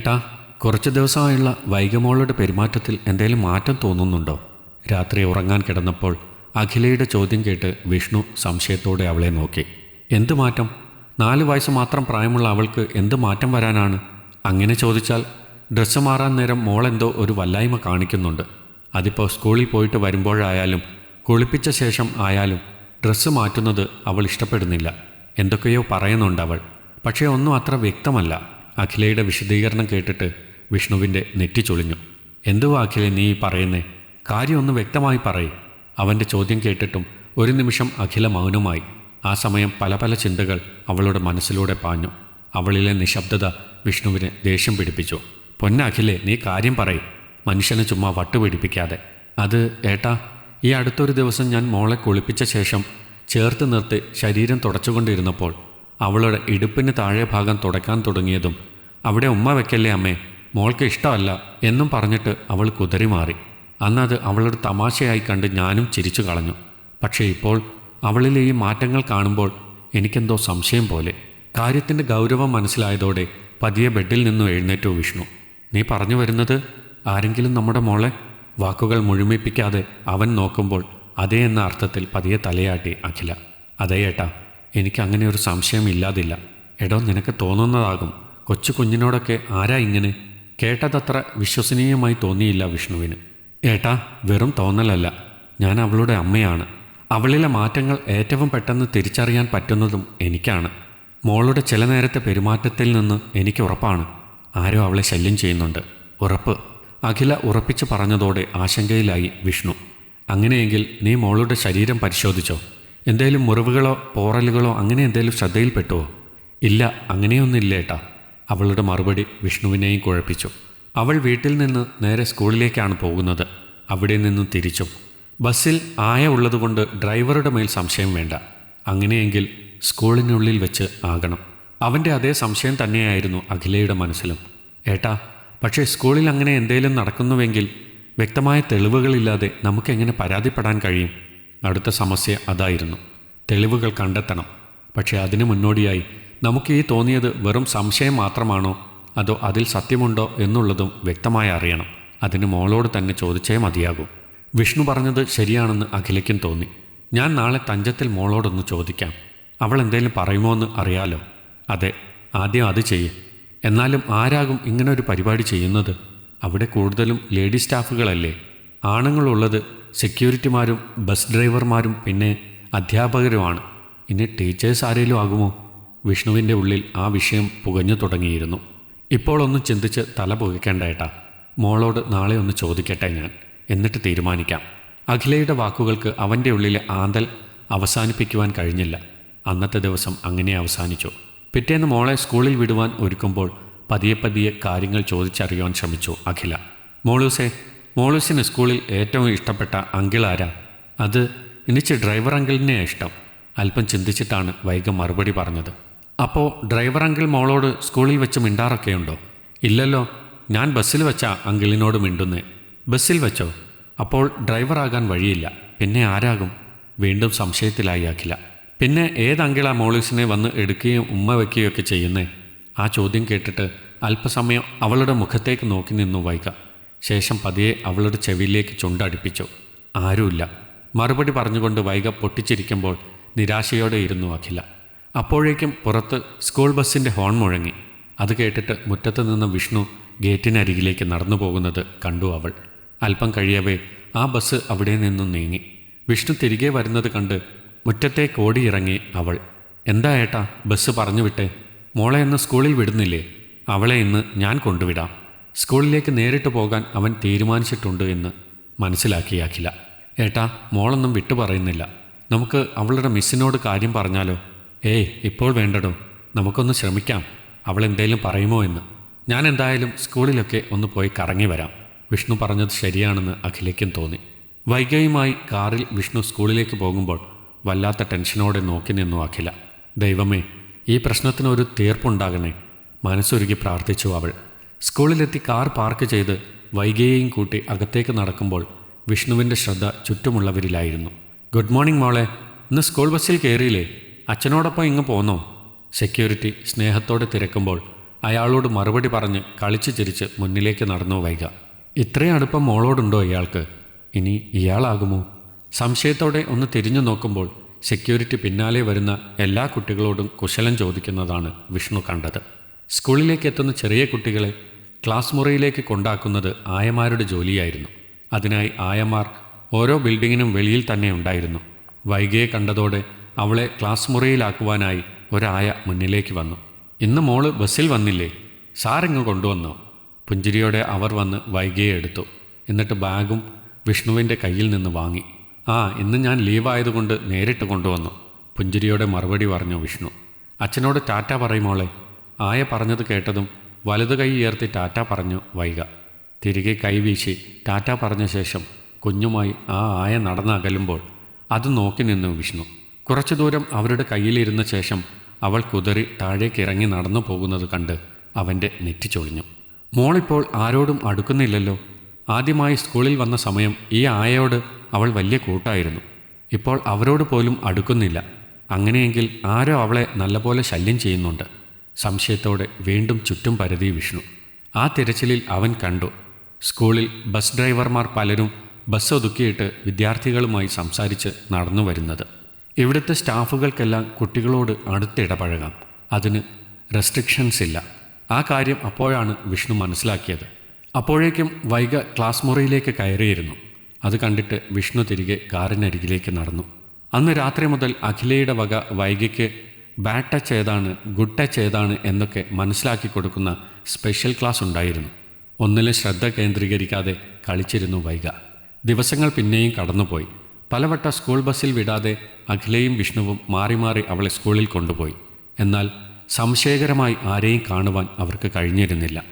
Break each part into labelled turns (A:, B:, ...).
A: ഏട്ടാ കുറച്ച് ദിവസമായുള്ള വൈകമോളുടെ പെരുമാറ്റത്തിൽ എന്തെങ്കിലും മാറ്റം തോന്നുന്നുണ്ടോ? രാത്രി ഉറങ്ങാൻ കിടന്നപ്പോൾ അഖിലയുടെ ചോദ്യം കേട്ട് വിഷ്ണു സംശയത്തോടെ അവളെ നോക്കി. എന്ത് മാറ്റം? നാല് വയസ്സ് മാത്രം പ്രായമുള്ള അവൾക്ക് എന്ത് മാറ്റം വരാനാണ്? അങ്ങനെ ചോദിച്ചാൽ ഡ്രസ്സ് മാറാൻ നേരം മോളെന്തോ ഒരു വല്ലായ്മ കാണിക്കുന്നുണ്ട്. അതിപ്പോൾ സ്കൂളിൽ പോയിട്ട് വരുമ്പോഴായാലും കുളിപ്പിച്ച ശേഷം ആയാലും ഡ്രസ്സ് മാറ്റുന്നത് അവൾ ഇഷ്ടപ്പെടുന്നില്ല. എന്തൊക്കെയോ പറയുന്നുണ്ട് അവൾ പക്ഷേ ഒന്നും അത്ര വ്യക്തമല്ല. അഖിലയുടെ വിശദീകരണം കേട്ടിട്ട് വിഷ്ണുവിന്റെ നെറ്റി ചൊളിഞ്ഞു. എന്തുവാ അഖില നീ പറയുന്നേ? കാര്യമൊന്ന് വ്യക്തമായി പറയ്. അവന്റെ ചോദ്യം കേട്ടിട്ടും ഒരു നിമിഷം അഖില മൗനമായി. ആ സമയം പല പല ചിന്തകൾ അവളുടെ മനസ്സിലൂടെ പാഞ്ഞു. അവളിലെ നിശബ്ദത വിഷ്ണുവിനെ ദേഷ്യം പിടിപ്പിച്ചു. പൊന്ന അഖിലെ നീ കാര്യം പറയും. മനുഷ്യനെ ചുമ്മാ വട്ടുപിടിപ്പിക്കാതെ അത് ഏട്ടാ ഈ അടുത്തൊരു ദിവസം ഞാൻ മോളെ കുളിപ്പിച്ച ശേഷം ചേർത്ത് നിർത്തി ശരീരം തുടച്ചുകൊണ്ടിരുന്നപ്പോൾ അവളുടെ ഇടുപ്പിന് താഴെ ഭാഗം തുടക്കാൻ തുടങ്ങിയതും അവിടെ ഉമ്മ വെക്കല്ലേ അമ്മേ മോൾക്ക് ഇഷ്ടമല്ല എന്നും പറഞ്ഞിട്ട് അവൾ കുതിരി മാറി അന്നത് അവളൊരു തമാശയായി കണ്ട് ഞാനും ചിരിച്ചു കളഞ്ഞു. പക്ഷേ ഇപ്പോൾ അവളിലെ ഈ മാറ്റങ്ങൾ കാണുമ്പോൾ എനിക്കെന്തോ സംശയം പോലെ. കാര്യത്തിന്റെ ഗൗരവം മനസ്സിലായതോടെ പതിയെ ബെഡിൽ നിന്നും എഴുന്നേറ്റു വിഷ്ണു. നീ പറഞ്ഞു വരുന്നത് ആരെങ്കിലും നമ്മുടെ മോളെ? വാക്കുകൾ മുഴുമിപ്പിക്കാതെ അവൻ നോക്കുമ്പോൾ അതേ എന്ന അർത്ഥത്തിൽ പതിയെ തലയാട്ടി അഖില. അതേ ഏട്ടാ എനിക്ക് അങ്ങനെ ഒരു സംശയം ഇല്ലാതില്ല. എടോ നിനക്ക് തോന്നുന്നതാകും. കൊച്ചു കുഞ്ഞിനോടൊക്കെ ആരാ ഇങ്ങനെ? കേട്ടതത്ര വിശ്വസനീയമായി തോന്നിയില്ല വിഷ്ണുവിന്. ഏട്ടാ വെറും തോന്നലല്ല. ഞാൻ അവളുടെ അമ്മയാണ്. അവളിലെ മാറ്റങ്ങൾ ഏറ്റവും പെട്ടെന്ന് തിരിച്ചറിയാൻ പറ്റുന്നതും എനിക്കാണ്. മോളുടെ ചില നേരത്തെ പെരുമാറ്റത്തിൽ നിന്ന് എനിക്ക് ഉറപ്പാണ്. ആരോ അവളെ ശല്യം ചെയ്യുന്നുണ്ട്. ഉറപ്പ്. അഖില ഉറപ്പിച്ചു പറഞ്ഞതോടെ ആശങ്കയിലായി വിഷ്ണു. അങ്ങനെയെങ്കിൽ നീ മോളുടെ ശരീരം പരിശോധിച്ചോ? എന്തേലും മുറിവുകളോ പോറലുകളോ അങ്ങനെ എന്തേലും ശ്രദ്ധയിൽപ്പെട്ടുവോ ഇല്ല അങ്ങനെയൊന്നുമില്ല ഏട്ടാ. അവളുടെ മറുപടി വിഷ്ണുവിനെയും കുഴപ്പിച്ചു. അവൾ വീട്ടിൽ നിന്ന് നേരെ സ്കൂളിലേക്കാണ് പോകുന്നത്. അവിടെ നിന്നും തിരിച്ചും. ബസ്സിൽ ആയ ഉള്ളതുകൊണ്ട് ഡ്രൈവറുടെ മേൽ സംശയം വേണ്ട. അങ്ങനെയെങ്കിൽ സ്കൂളിനുള്ളിൽ വെച്ച് ആകണം. അവന്റെ അതേ സംശയം തന്നെയായിരുന്നു അഖിലയുടെ മനസ്സിലും. ഏട്ടാ പക്ഷേ സ്കൂളിൽ അങ്ങനെ എന്തേലും നടക്കുന്നുവെങ്കിൽ വ്യക്തമായ തെളിവുകളില്ലാതെ നമുക്കെങ്ങനെ പരാതിപ്പെടാൻ കഴിയും? അടുത്ത സമസ്യ അതായിരുന്നു. തെളിവുകൾ കണ്ടെത്തണം. പക്ഷേ അതിനു മുന്നോടിയായി നമുക്ക് ഈ തോന്നിയത് വെറും സംശയം മാത്രമാണോ? അതോ അതിൽ സത്യമുണ്ടോ എന്നുള്ളതും വ്യക്തമായി അറിയണം. അതിന് മോളോട് തന്നെ ചോദിച്ചേ മതിയാകൂ. വിഷ്ണു പറഞ്ഞത് ശരിയാണെന്ന് അഖിലയ്ക്കും തോന്നി. ഞാൻ നാളെ തഞ്ചത്തിൽ മോളോടൊന്ന് ചോദിക്കാം. അവൾ എന്തെങ്കിലും പറയുമോ എന്ന് അറിയാലോ? അതെ ആദ്യം അത് ചെയ്യും. എന്നാലും ആരാകും ഇങ്ങനെ ഒരു പരിപാടി ചെയ്യുന്നത്? അവിടെ കൂടുതലും ലേഡി സ്റ്റാഫുകളല്ലേ? ആണുങ്ങളുള്ളത് സെക്യൂരിറ്റിമാരും ബസ് ഡ്രൈവർമാരും പിന്നെ അധ്യാപകരുമാണ്. ഇനി ടീച്ചേഴ്സ് ആരേലും ആകുമോ? വിഷ്ണുവിന്റെ ഉള്ളിൽ ആ വിഷയം പുകഞ്ഞു തുടങ്ങിയിരുന്നു. ഇപ്പോൾ ഒന്ന് ചിന്തിച്ച് തല പുകയ്ക്കേണ്ട ഏട്ടാ മോളോട് നാളെ ഒന്ന് ചോദിക്കട്ടെ ഞാൻ. എന്നിട്ട് തീരുമാനിക്കാം. അഖിലയുടെ വാക്കുകൾക്ക് അവന്റെ ഉള്ളിലെ ആന്തൽ അവസാനിപ്പിക്കുവാൻ കഴിഞ്ഞില്ല. അന്നത്തെ ദിവസം അങ്ങനെ അവസാനിച്ചു. പിറ്റേന്ന് മോളെ സ്കൂളിൽ വിടുവാൻ ഒരുക്കുമ്പോൾ പതിയെ പതിയെ കാര്യങ്ങൾ ചോദിച്ചറിയുവാൻ ശ്രമിച്ചു അഖില. മോളൂസേ മോളൂസിന് സ്കൂളിൽ ഏറ്റവും ഇഷ്ടപ്പെട്ട അങ്കിൾ ആരാ? അത് എനിക്ക് ഡ്രൈവർ അങ്കിളിനെ ഇഷ്ടം. അല്പം ചിന്തിച്ചിട്ടാണ് വൈകം മറുപടി പറഞ്ഞത്. അപ്പോൾ ഡ്രൈവർ അങ്കിൾ മോളോട് സ്കൂളിൽ വെച്ച് മിണ്ടാറൊക്കെയുണ്ടോ? ഇല്ലല്ലോ ഞാൻ ബസ്സിൽ വെച്ചാ അങ്കിളിനോട് മിണ്ടുന്നേ. ബസ്സിൽ വെച്ചോ? അപ്പോൾ ഡ്രൈവറാകാൻ വഴിയില്ല. പിന്നെ ആരാകും? വീണ്ടും സംശയത്തിലായി അഖില. പിന്നെ ഏത് അങ്കിളാ മോളീസിനെ വന്ന് എടുക്കുകയും ഉമ്മ വയ്ക്കുകയൊക്കെ ചെയ്യുന്നേ? ആ ചോദ്യം കേട്ടിട്ട് അല്പസമയം അവളുടെ മുഖത്തേക്ക് നോക്കി നിന്നു വൈക ശേഷം പതിയെ അവളുടെ ചെവിയിലേക്ക് ചുണ്ടടിപ്പിച്ചു. ആരുമില്ല. മറുപടി പറഞ്ഞുകൊണ്ട് വൈക പൊട്ടിച്ചിരിക്കുമ്പോൾ നിരാശയോടെ ഇരുന്നു അഖില. അപ്പോഴേക്കും പുറത്ത് സ്കൂൾ ബസ്സിന്റെ ഹോൺ മുഴങ്ങി. അത് കേട്ടിട്ട് മുറ്റത്ത് നിന്ന് വിഷ്ണു ഗേറ്റിനരികിലേക്ക് നടന്നു പോകുന്നത് കണ്ടു അവൾ. അല്പം കഴിയവേ ആ ബസ് അവിടെ നിന്നും നീങ്ങി. വിഷ്ണു തിരികെ വരുന്നത് കണ്ട് മുറ്റത്തേക്ക് ഓടിയിറങ്ങി അവൾ. എന്താ ഏട്ടാ ബസ് പറഞ്ഞു വിട്ടേ മോളെ ഇന്ന് സ്കൂളിൽ വിടുന്നില്ലേ? അവളെ ഇന്ന് ഞാൻ കൊണ്ടുവിടാം. സ്കൂളിലേക്ക് നേരിട്ട് പോകാൻ അവൻ തീരുമാനിച്ചിട്ടുണ്ട് എന്ന് മനസ്സിലാക്കി അഖില. ഏട്ടാ മോളൊന്നും വിട്ടു പറയുന്നില്ല. നമുക്ക് അവളുടെ മിസ്സിനോട് കാര്യം പറഞ്ഞാലോ? ഏയ് ഇപ്പോൾ വേണ്ടടോ. നമുക്കൊന്ന് ശ്രമിക്കാം. അവൾ എന്തേലും പറയുമോ എന്ന്. ഞാൻ എന്തായാലും സ്കൂളിലൊക്കെ ഒന്ന് പോയി കറങ്ങി വരാം. വിഷ്ണു പറഞ്ഞത് ശരിയാണെന്ന് അഖിലേക്കും തോന്നി. വൈകയുമായി കാറിൽ വിഷ്ണു സ്കൂളിലേക്ക് പോകുമ്പോൾ വല്ലാത്ത ടെൻഷനോടെ നോക്കി നിന്നു അഖില. ദൈവമേ ഈ പ്രശ്നത്തിനൊരു തീർപ്പുണ്ടാകണേ. മനസ്സൊരുക്കി പ്രാർത്ഥിച്ചു അവൾ. സ്കൂളിലെത്തി കാർ പാർക്ക് ചെയ്ത് വൈകിയെയും കൂട്ടി അകത്തേക്ക് നടക്കുമ്പോൾ വിഷ്ണുവിന്റെ ശ്രദ്ധ ചുറ്റുമുള്ളവരിലായിരുന്നു. ഗുഡ് മോർണിംഗ് മോളെ. ഇന്ന് സ്കൂൾ ബസ്സിൽ കയറിയില്ലേ? അച്ഛനോടൊപ്പം ഇങ്ങ് പോന്നോ? സെക്യൂരിറ്റി സ്നേഹത്തോടെ തിരക്കുമ്പോൾ അയാളോട് മറുപടി പറഞ്ഞ് കളിച്ചു ചിരിച്ച് മുന്നിലേക്ക് നടന്നു വൈക. ഇത്രയും അടുപ്പം മോളോടുണ്ടോ ഇയാൾക്ക്? ഇനി ഇയാളാകുമോ? സംശയത്തോടെ ഒന്ന് തിരിഞ്ഞു നോക്കുമ്പോൾ സെക്യൂരിറ്റി പിന്നാലെ വരുന്ന എല്ലാ കുട്ടികളോടും കുശലം ചോദിക്കുന്നതാണ് വിഷ്ണു കണ്ടത്. സ്കൂളിലേക്ക് എത്തുന്ന ചെറിയ കുട്ടികളെ ക്ലാസ് മുറിയിലേക്ക് കൊണ്ടാക്കുന്നത് ആയമാരുടെ ജോലിയായിരുന്നു. അതിനായി ആയമാർ ഓരോ ബിൽഡിങ്ങിനും വെളിയിൽ തന്നെ ഉണ്ടായിരുന്നു. വൈകിയെ കണ്ടതോടെ അവളെ ക്ലാസ് മുറിയിലാക്കുവാനായി ഒരായ മുന്നിലേക്ക് വന്നു. ഇന്ന് മോൾ ബസ്സിൽ വന്നില്ലേ? സാറിങ്ങ് കൊണ്ടുവന്നോ? പുഞ്ചിരിയോടെ അവർ വന്ന് വൈകിയെ എടുത്തു. എന്നിട്ട് ബാഗും വിഷ്ണുവിന്റെ കയ്യിൽ നിന്ന് വാങ്ങി. ആ ഇന്ന് ഞാൻ ലീവായതുകൊണ്ട് നേരിട്ട് കൊണ്ടുവന്നു പുഞ്ചിരിയോടെ മറുപടി പറഞ്ഞു വിഷ്ണു. അച്ഛനോട് ടാറ്റ പറയുമോളെ ആയ പറഞ്ഞത് കേട്ടതും വലതു കൈ ഉയർത്തി ടാറ്റ പറഞ്ഞു വൈക. തിരികെ കൈവീശി ടാറ്റ പറഞ്ഞ ശേഷം കുഞ്ഞുമായി ആ ആയ നടന്നകലുമ്പോൾ അത് നോക്കി നിന്നു വിഷ്ണു. കുറച്ചു ദൂരം അവരുടെ കയ്യിലിരുന്ന ശേഷം അവൾ കുതിറി താഴേക്ക് ഇറങ്ങി നടന്നു പോകുന്നത് കണ്ട് അവന്റെ നെറ്റി ചൊളിഞ്ഞു. മോളിപ്പോൾ ആരോടും അടുക്കുന്നില്ലല്ലോ. ആദ്യമായി സ്കൂളിൽ വന്ന സമയം ഈ ആയയോട് അവൾ വലിയ കൂട്ടായിരുന്നു. ഇപ്പോൾ അവരോട് പോലും അടുക്കുന്നില്ല. അങ്ങനെയെങ്കിൽ ആരോ അവളെ നല്ലപോലെ ശല്യം ചെയ്യുന്നുണ്ട്. സംശയത്തോടെ വീണ്ടും ചുറ്റും പരതി വിഷ്ണു. ആ തിരച്ചിലിൽ അവൻ കണ്ടു. സ്കൂളിൽ ബസ് ഡ്രൈവർമാർ പലരും ബസ് ഒതുക്കിയിട്ട് വിദ്യാർത്ഥികളുമായി സംസാരിച്ച് നടന്നു വരുന്നത്. ഇവിടുത്തെ സ്റ്റാഫുകൾക്കെല്ലാം കുട്ടികളോട് അടുത്തിടപഴകാം അതിന് റെസ്ട്രിക്ഷൻസ് ഇല്ല. ആ കാര്യം അപ്പോഴാണ് വിഷ്ണു മനസ്സിലാക്കിയത്. അപ്പോഴേക്കും വൈഗ ക്ലാസ് മുറിയിലേക്ക് കയറിയിരുന്നു. അത് കണ്ടിട്ട് വിഷ്ണു തിരികെ കാറിനരികിലേക്ക് നടന്നു. അന്ന് രാത്രി മുതൽ അഖിലയുടെ വക വൈഗയ്ക്ക് ബാഡ് ടച്ച് ഏതാണ് ഗുഡ് ടച്ച് ഏതാണ് എന്നൊക്കെ മനസ്സിലാക്കി കൊടുക്കുന്ന സ്പെഷ്യൽ ക്ലാസ് ഉണ്ടായിരുന്നു. ഒന്നിലും ശ്രദ്ധ കേന്ദ്രീകരിക്കാതെ കളിച്ചിരുന്നു വൈക ദിവസങ്ങൾ പിന്നെയും കടന്നുപോയി. പലവട്ട സ്കൂൾ ബസ്സിൽ വിടാതെ അഖിലയും വിഷ്ണുവും മാറി മാറി അവളെ സ്കൂളിൽ കൊണ്ടുപോയി. എന്നാൽ സംശയകരമായി ആരെയും കാണുവാൻ അവർക്ക് കഴിഞ്ഞിരുന്നില്ല.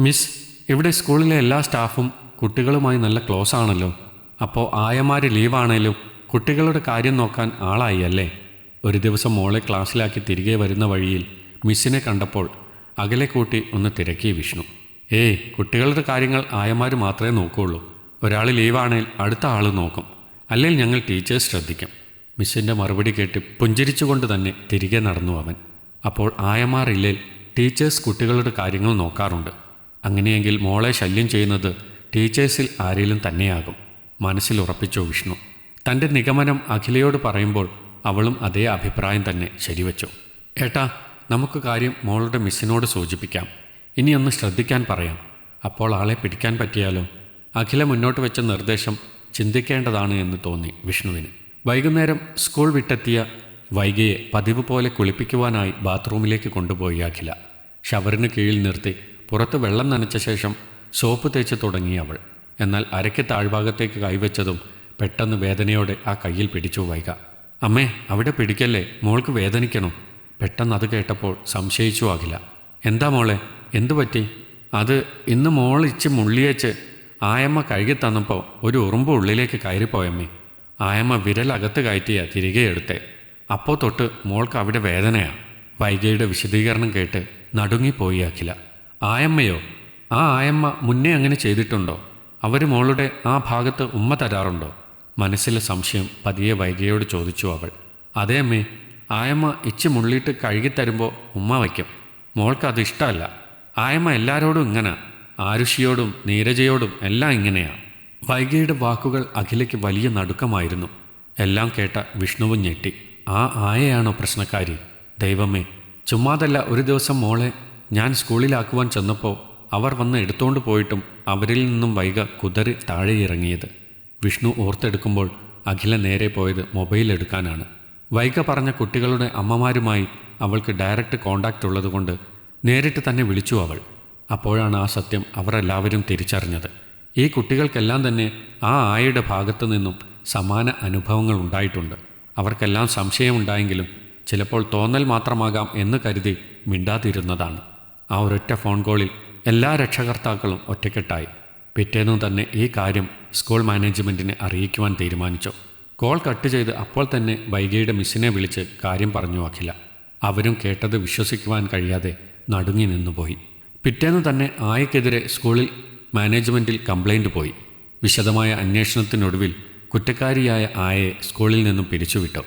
A: മിസ് ഇവിടെ സ്കൂളിലെ എല്ലാ സ്റ്റാഫും കുട്ടികളുമായി നല്ല ക്ലോസ് ആണല്ലോ. അപ്പോൾ ആയമാർ ലീവാണേലും കുട്ടികളുടെ കാര്യം നോക്കാൻ ആളായി അല്ലേ? ഒരു ദിവസം മോളെ ക്ലാസ്സിലാക്കി തിരികെ വരുന്ന വഴിയിൽ മിസ്സിനെ കണ്ടപ്പോൾ അകലെ കൂട്ടി ഒന്ന് തിരക്കി വിഷ്ണു. ഏയ് കുട്ടികളുടെ കാര്യങ്ങൾ ആയമാർ മാത്രമേ നോക്കുകയുള്ളൂ ഒരാൾ ലീവാണേൽ അടുത്ത ആൾ നോക്കും. അല്ലെങ്കിൽ ഞങ്ങൾ ടീച്ചേഴ്സ് ശ്രദ്ധിക്കും. മിസ്സിന്റെ മറുപടി കേട്ട് പുഞ്ചിരിച്ചുകൊണ്ട് തന്നെ തിരികെ നടന്നു അവൻ. അപ്പോൾ ആയമാറില്ലേൽ ടീച്ചേഴ്സ് കുട്ടികളുടെ കാര്യങ്ങൾ നോക്കാറുണ്ട്. അങ്ങനെയെങ്കിൽ മോളെ ശല്യം ചെയ്യുന്നത് ടീച്ചേഴ്സിൽ ആരെങ്കിലും തന്നെയാകും. മനസ്സിൽ ഉറപ്പിച്ചു വിഷ്ണു. തന്റെ നിഗമനം അഖിലയോട് പറയുമ്പോൾ അവളും അതേ അഭിപ്രായം തന്നെ ശരിവച്ചു. ഏട്ടാ നമുക്ക് കാര്യം മോളുടെ മിസ്സിനോട് സൂചിപ്പിക്കാം. ഇനി ഒന്ന് ശ്രദ്ധിക്കാൻ പറയാം. അപ്പോൾ ആളെ പിടിക്കാൻ പറ്റിയാലോ? അഖില മുന്നോട്ട് വെച്ച നിർദ്ദേശം ചിന്തിക്കേണ്ടതാണ് എന്ന് തോന്നി വിഷ്ണുവിന്. വൈകുന്നേരം സ്കൂൾ വിട്ടെത്തിയ വൈകിയെ പതിവ് പോലെ കുളിപ്പിക്കുവാനായി ബാത്റൂമിലേക്ക് കൊണ്ടുപോയി അഖില. ഷവറിന് കീഴിൽ നിർത്തി പുറത്ത് വെള്ളം നനച്ച ശേഷം സോപ്പ് തേച്ച് തുടങ്ങി അവൾ. എന്നാൽ അരയ്ക്ക് താഴ്ഭാഗത്തേക്ക് കൈവച്ചതും പെട്ടെന്ന് വേദനയോടെ ആ കയ്യിൽ പിടിച്ചു വൈക. അമ്മേ അവിടെ പിടിക്കല്ലേ? മോൾക്ക് വേദനിക്കണം. പെട്ടെന്ന് അത് കേട്ടപ്പോൾ സംശയിച്ചു ആകില്ല. എന്താ മോളെ? എന്തു പറ്റി? അത് ഇന്ന് മോൾ മുള്ളിയേച്ച് ആയമ്മ കഴുകി തന്നപ്പോൾ ഒരു ഉറുമ്പ് ഉള്ളിലേക്ക് കയറിപ്പോയമ്മേ. ആയമ്മ വിരലകത്ത് കയറ്റിയ തിരികെ എടുത്തേ. അപ്പോൾ തൊട്ട് മോൾക്ക് അവിടെ വേദനയാണ് വൈകയുടെ വിശദീകരണം കേട്ട് നടുങ്ങിപ്പോയി അഖില ആയമ്മയോ? ആ ആയമ്മ മുന്നേ അങ്ങനെ ചെയ്തിട്ടുണ്ടോ? അവർ മോളുടെ ആ ഭാഗത്ത് ഉമ്മ തരാറുണ്ടോ? മനസ്സിലെ സംശയം പതിയെ വൈകയോട് ചോദിച്ചു അവൾ. അതേ അമ്മേ ആയമ്മ ഇച്ച് മുള്ളിയിട്ട് കഴുകിത്തരുമ്പോൾ ഉമ്മ വയ്ക്കും. മോൾക്ക് അത് ഇഷ്ടമല്ല. ആയമ്മ എല്ലാവരോടും ഇങ്ങനെ. ആരുഷിയോടും നീരജയോടും എല്ലാം ഇങ്ങനെയാണ് വൈകയുടെ വാക്കുകൾ അഖിലയ്ക്ക് വലിയ നടുക്കമായിരുന്നു. എല്ലാം കേട്ട വിഷ്ണുവും ഞെട്ടി. ആ ആയയാണോ പ്രശ്നക്കാരി? ദൈവമേ ചുമ്മാതല്ല ഒരു ദിവസം മോളെ ഞാൻ സ്കൂളിലാക്കുവാൻ ചെന്നപ്പോൾ അവർ വന്ന് എടുത്തോണ്ട് പോയിട്ടും അവരിൽ നിന്നും വൈക കുതറി താഴെ ഇറങ്ങിയത് വിഷ്ണു ഓർത്തെടുക്കുമ്പോൾ അഖില നേരെ പോയത് മൊബൈൽ എടുക്കാനാണ്. വൈക പറഞ്ഞ കുട്ടികളുടെ അമ്മമാരുമായി അവൾക്ക് ഡയറക്റ്റ് കോണ്ടാക്റ്റ് ഉള്ളതുകൊണ്ട് നേരിട്ട് തന്നെ വിളിച്ചു അവൾ. അപ്പോഴാണ് ആ സത്യം അവരെല്ലാവരും തിരിച്ചറിഞ്ഞത്. ഈ കുട്ടികൾക്കെല്ലാം തന്നെ ആ ആയയുടെ ഭാഗത്തു നിന്നും സമാന അനുഭവങ്ങൾ ഉണ്ടായിട്ടുണ്ട്. അവർക്കെല്ലാം സംശയമുണ്ടായെങ്കിലും ചിലപ്പോൾ തോന്നൽ മാത്രമാകാം എന്ന് കരുതി മിണ്ടാതിരുന്നതാണ്. ആ ഒരൊറ്റ ഫോൺ കോളിൽ എല്ലാ രക്ഷകർത്താക്കളും ഒറ്റക്കെട്ടായി. പിറ്റേന്നു തന്നെ ഈ കാര്യം സ്കൂൾ മാനേജ്മെന്റിനെ അറിയിക്കുവാൻ തീരുമാനിച്ചു. കോൾ കട്ട് ചെയ്ത് അപ്പോൾ തന്നെ വൈഗയുടെ മിസ്സിനെ വിളിച്ച് കാര്യം പറഞ്ഞു അഖില. അവരും കേട്ടത് വിശ്വസിക്കുവാൻ കഴിയാതെ നടുങ്ങി നിന്നുപോയി. പിറ്റേന്ന് തന്നെ ആയക്കെതിരെ സ്കൂളിൽ മാനേജ്മെന്റിൽ കംപ്ലൈന്റ് പോയി. വിശദമായ അന്വേഷണത്തിനൊടുവിൽ കുറ്റക്കാരിയായ ആയയെ സ്കൂളിൽ നിന്നും പിരിച്ചുവിട്ടു.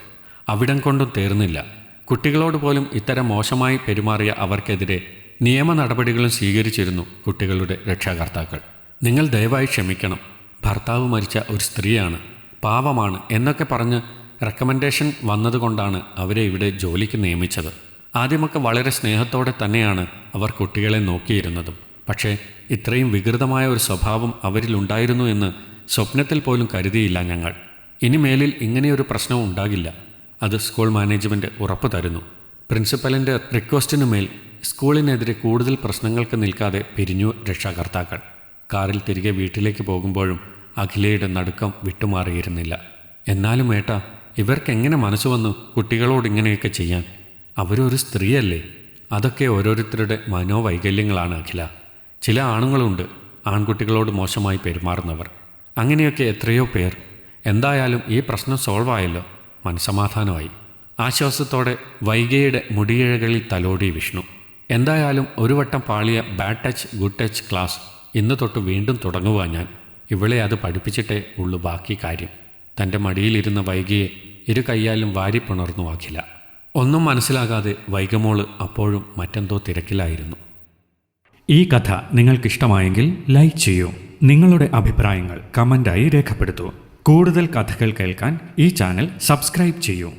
A: അവിടം കൊണ്ടും തീർന്നില്ല. കുട്ടികളോട് പോലും ഇത്തരം മോശമായി പെരുമാറിയ അവർക്കെതിരെ നിയമ നടപടികളും സ്വീകരിച്ചിരുന്നു കുട്ടികളുടെ രക്ഷാകർത്താക്കൾ. നിങ്ങൾ ദയവായി ക്ഷമിക്കണം. ഭർത്താവ് മരിച്ച ഒരു സ്ത്രീയാണ്. പാവമാണ് എന്നൊക്കെ പറഞ്ഞ് റെക്കമെൻഡേഷൻ വന്നതുകൊണ്ടാണ് അവരെ ഇവിടെ ജോലിക്ക് നിയമിച്ചത്. ആദ്യമൊക്കെ വളരെ സ്നേഹത്തോടെ തന്നെയാണ് അവർ കുട്ടികളെ നോക്കിയിരുന്നതും. പക്ഷേ ഇത്രയും വികൃതമായ ഒരു സ്വഭാവം അവരിലുണ്ടായിരുന്നു എന്ന് സ്വപ്നത്തിൽ പോലും കരുതിയില്ല ഞങ്ങൾ. ഇനി മേലിൽ ഇങ്ങനെയൊരു പ്രശ്നവും ഉണ്ടാകില്ല. അത് സ്കൂൾ മാനേജ്മെന്റ് ഉറപ്പ് തരുന്നു. പ്രിൻസിപ്പലിന്റെ റിക്വസ്റ്റിനു മേൽ സ്കൂളിനെതിരെ കൂടുതൽ പ്രശ്നങ്ങൾക്ക് നിൽക്കാതെ പിരിഞ്ഞു രക്ഷാകർത്താക്കൾ. കാറിൽ തിരികെ വീട്ടിലേക്ക് പോകുമ്പോഴും അഖിലയുടെ നടുക്കം വിട്ടുമാറിയിരുന്നില്ല. എന്നാലും ഏട്ട ഇവർക്കെങ്ങനെ മനസ്സ് വന്നു കുട്ടികളോട് ഇങ്ങനെയൊക്കെ ചെയ്യാൻ? അവരൊരു സ്ത്രീയല്ലേ. അതൊക്കെ ഓരോരുത്തരുടെ മനോവൈകല്യങ്ങളാണ് അഖില. ചില ആണുങ്ങളുണ്ട് ആൺകുട്ടികളോട് മോശമായി പെരുമാറുന്നവർ. അങ്ങനെയൊക്കെ എത്രയോ പേർ. എന്തായാലും ഈ പ്രശ്നം സോൾവ് ആയല്ലോ മനസമാധാനമായി ആശ്വാസത്തോടെ വൈകയുടെ മുടിയിഴകളിൽ തലോടി വിഷ്ണു. എന്തായാലും ഒരു വട്ടം പാളിയ bad touch good touch class ഇന്ന് തൊട്ട് വീണ്ടും തുടങ്ങുക ഞാൻ. ഇവളെ അത് പഠിപ്പിച്ചിട്ടേ ഉള്ളു ബാക്കി കാര്യം. തന്റെ മടിയിലിരുന്ന വൈകിയെ ഇരു കൈയാലും വാരിപ്പുണർന്നു അഖില. ഒന്നും മനസ്സിലാകാതെ വൈകമോൾ അപ്പോഴും മറ്റെന്തോ തിരക്കിലായിരുന്നു.
B: ഈ കഥ നിങ്ങൾക്കിഷ്ടമായെങ്കിൽ ലൈക്ക് ചെയ്യൂ. നിങ്ങളുടെ അഭിപ്രായങ്ങൾ കമന്റായി രേഖപ്പെടുത്തൂ. കൂടുതൽ കഥകൾ കേൾക്കാൻ ഈ ചാനൽ സബ്സ്ക്രൈബ് ചെയ്യൂ.